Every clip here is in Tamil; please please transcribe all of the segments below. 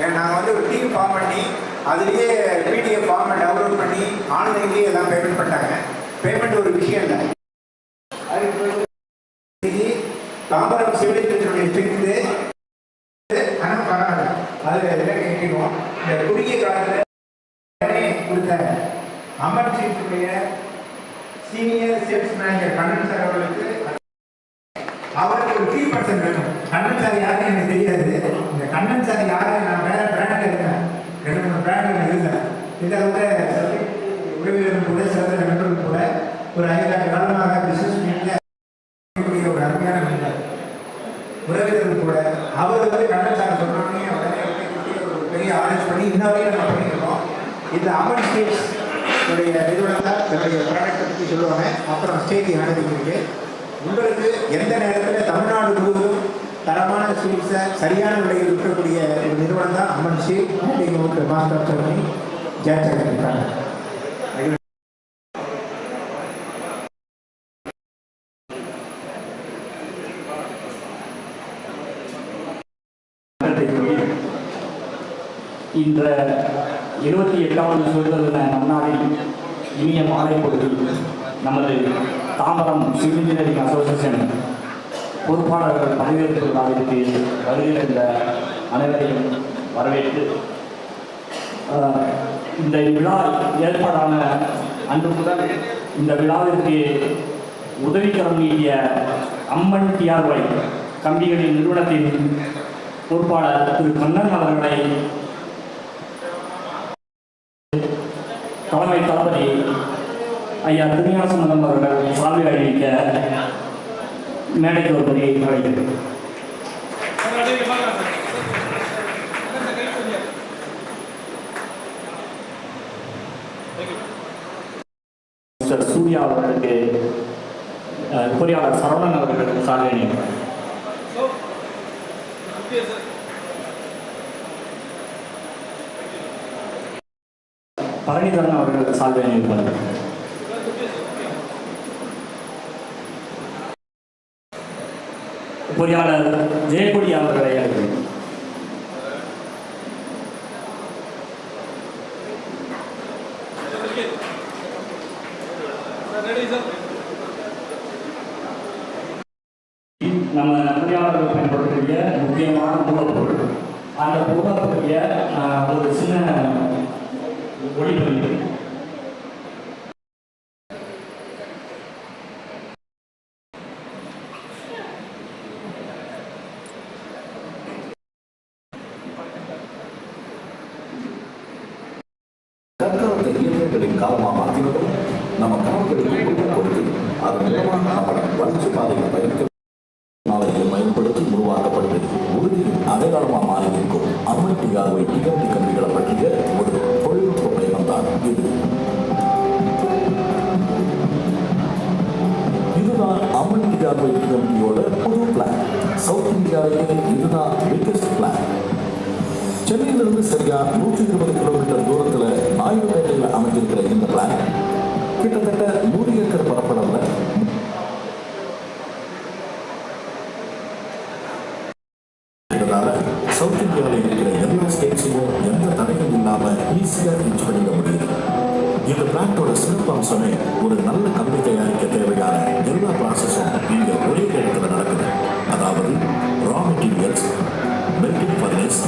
நாங்கள் வந்து ஒரு டீம் ஃபார்ம் பண்ணி அதுலேயே பிடிஎஃப் ஃபார்மை டவுன்லோட் பண்ணி ஆன்லைன்லேயே எல்லாம் பேமெண்ட் பண்ணிட்டாங்க. பேமெண்ட் ஒரு விஷயம் இல்லை. அதுக்கு தாம்பரம் சிவிலைசேஷனுடைய ஸ்ட்ரென்த்து ஆனால் பரவாயில்ல. அது எல்லாம் கேட்கணும் இந்த குறுகிய காலத்தில் கொடுத்த Amar சீட்டுடைய senior sales manager Kannan sir அவர்களுக்கு அவருக்கு ஒரு த்ரீ பர்சன்ட் வேணும். கண்ணன் சார் யாருன்னு எனக்கு தெரியாது. இந்த கண்ணன் சார் யார்? இருக்கேன் ரெண்டு மூணு இல்லை. இதை வந்து உறவினர்கள் கூட சிறந்த நண்பர்கள் கூட ஒரு ஐந்தாறு காலமாக பிசினஸ் மீட்டில் ஒரு அருமையான நண்பர். உறவினர்கள் கூட அவர் வந்து கண்ணன் சொன்னோடனே உடனே ஒரு பெரிய ஆரேஞ்ச் பண்ணி இன்ன வரையும் நம்ம பண்ணியிருக்கோம். இந்த அமன் ஸ்டேட்ஸ் உடைய நிறுவனம் தான் தன்னுடைய ப்ராடக்ட்டை பற்றி சொல்லுவாங்க. அப்புறம் ஸ்டேஜ் அனுமதிக்கு உங்களுக்கு எந்த நேரத்தில் தமிழ்நாடு முழுவதும் தரமான சிகிச்சை சரியான விலையில் விற்கக்கூடிய ஒரு நிறுவனம் தான் அம்மன் ஸ்வீட் நீங்கள் ஒரு மாஸ்டர் சொல்லி ஜெயச்சந்திரன் இருக்காங்க. இன்ற இருபத்தி எட்டாவது சுதந்திர தின நன்னாளில் இனிய மாலை பொழுது நமது தாம்பரம் சிவில் இன்ஜினியரிங் அசோசியேஷன் பொறுப்பாளர்கள் பதவியேற்பு விழாவிற்கு இந்த அனைவரையும் வரவேற்று இந்த விழா ஏற்பாடான அன்று முதல் இந்த விழாவிற்கு உதவிக்கரம் நீட்டிய அம்மன் டிஆர்ஒய் கம்பிகளின் நிறுவனத்தின் பொறுப்பாளர் திரு கண்ணன் அவர்களை தலைமை தளபதி ஐயா திருஞாசமலம் அவர்கள் மேடைக்கு வருவதை அழைக்கிறேன் சூர்யா அவர்களுக்கு பொறியாளர் சரவணன் அவர்களுக்கு சால்வை அணிவிப்பார் பழனிதரன் அவர்களுக்கு சால்வை அணிவிப்பார் பொறியாளர் ஜெயக்கொடி அவர்களை அழைக்கிறேன். நம்ம பொறியாளர்கள் பயன்படுத்தக்கூடிய முக்கியமான மூலப்பொருள் அந்த மூலப்பொருளிய ஒரு சின்ன ஒளிப்பதிவு. காலமாக மாற்றினதும் நம்ம கனவுகளுக்கு உருவம் கொடுத்து அதன் மூலமாக நம்மளை வளர்ச்சி பாதையில் பயணிக்க நாளைக்கு பயன்படுத்தி உருவாக்கப்படுது உறுதியின் அடையாளமாக மாறியிருக்கும் இருக்கும் அம்மன் டிஆர்வை டிஎம்டி கம்பிகளை பற்றிய ஒரு தொழில்நுட்ப பயணம் தான் இது இதுதான் அம்மன் டிஆர்வை டிஎம்டியோட புது பிளான் சவுத் இந்தியாவிலேயே இதுதான் பிக்கஸ்ட் பிளான் சென்னையிலிருந்து சரியா நூற்றி இருபது கிலோமீட்டர் அமைஞ்சிருக்கிற இந்த பிளான் கிட்டத்தட்ட நூறு ஏக்கர் பரப்பளவில் சவுத் இந்தியாவில் இருக்கிற எல்லா ஸ்டேட்ஸையும் எந்த தடையும் இல்லாம ஈஸியா ரீச் பண்ணிட இந்த பிளான்ட்டோட சிறப்பு அம்சமே ஒரு நல்ல கம்பி தயாரிக்க தேவையான எல்லா ப்ராசஸும் இங்கே ஒரே இடத்துல நடக்குது. அதாவது raw materials melting furnace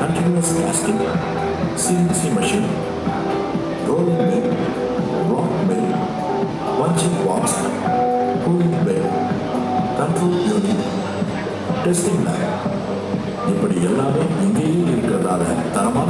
continuous casting CNC machine control testing lab இப்படி எல்லாமே இங்கேயே இருக்கிறதால தரமான